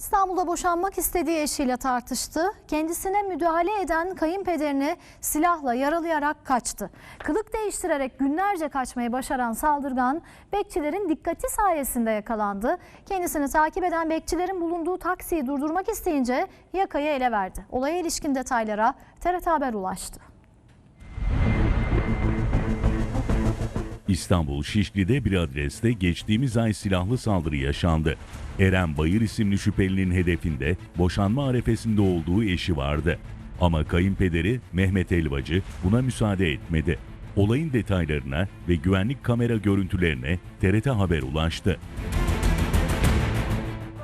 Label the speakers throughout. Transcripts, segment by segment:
Speaker 1: İstanbul'da boşanmak istediği eşiyle tartıştı. Kendisine müdahale eden kayınpederini silahla yaralayarak kaçtı. Kılık değiştirerek günlerce kaçmayı başaran saldırgan bekçilerin dikkati sayesinde yakalandı. Kendisini takip eden bekçilerin bulunduğu taksiyi durdurmak isteyince yakayı ele verdi. Olaya ilişkin detaylara TRT Haber ulaştı.
Speaker 2: İstanbul Şişli'de bir adreste geçtiğimiz ay silahlı saldırı yaşandı. Eren Bayır isimli şüphelinin hedefinde boşanma arefesinde olduğu eşi vardı. Ama kayınpederi Mehmet Elvacı buna müsaade etmedi. Olayın detaylarına ve güvenlik kamera görüntülerine TRT Haber ulaştı.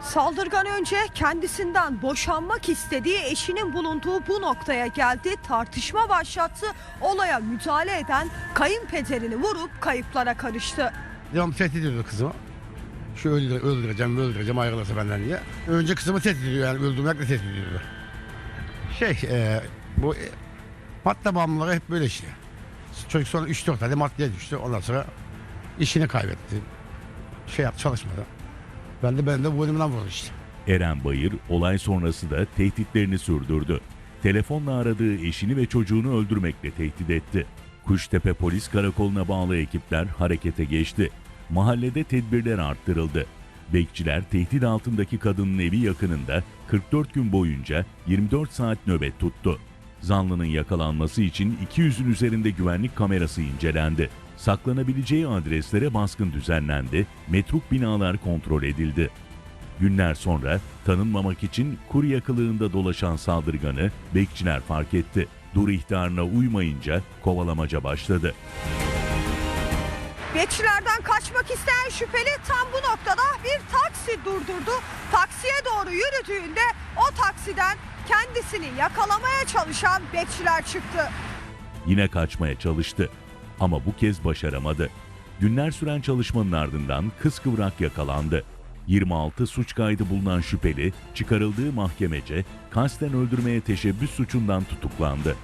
Speaker 3: Saldırgan önce kendisinden boşanmak istediği eşinin bulunduğu bu noktaya geldi. Tartışma başlattı. Olaya müdahale eden kayınpederini vurup kayıplara karıştı.
Speaker 4: Devam tehdit ediyordu kızımı. Şu öldüre, öldüreceğim, öldüreceğim ayrılırsa benden diye. Önce kızımı tehdit ediyor yani öldürmekle tehdit ediyordu. Şey, e, bu e, madde bağımlıları hep böyle işte. Çocuk sonra 3-4 tane maddeye düştü. Ondan sonra işini kaybetti. Şey yap çalışmadı. Ben de ben de elimden vurdu işte.
Speaker 2: Eren Bayır olay sonrası da tehditlerini sürdürdü. Telefonla aradığı eşini ve çocuğunu öldürmekle tehdit etti. Kuştepe Polis Karakolu'na bağlı ekipler harekete geçti. Mahallede tedbirler arttırıldı. Bekçiler tehdit altındaki kadının evi yakınında 44 gün boyunca 24 saat nöbet tuttu. Zanlının yakalanması için 200'ün üzerinde güvenlik kamerası incelendi. Saklanabileceği adreslere baskın düzenlendi, metruk binalar kontrol edildi. Günler sonra tanınmamak için kurye kılığında dolaşan saldırganı bekçiler fark etti. Dur ihtarına uymayınca kovalamaca başladı.
Speaker 3: Bekçilerden kaçmak isteyen şüpheli tam bu noktada taksi durdurdu. Taksiye doğru yürüdüğünde o taksiden kendisini yakalamaya çalışan bekçiler çıktı.
Speaker 2: Yine kaçmaya çalıştı ama bu kez başaramadı. Günler süren çalışmanın ardından kıskıvrak yakalandı. 26 suç kaydı bulunan şüpheli çıkarıldığı mahkemece kasten öldürmeye teşebbüs suçundan tutuklandı.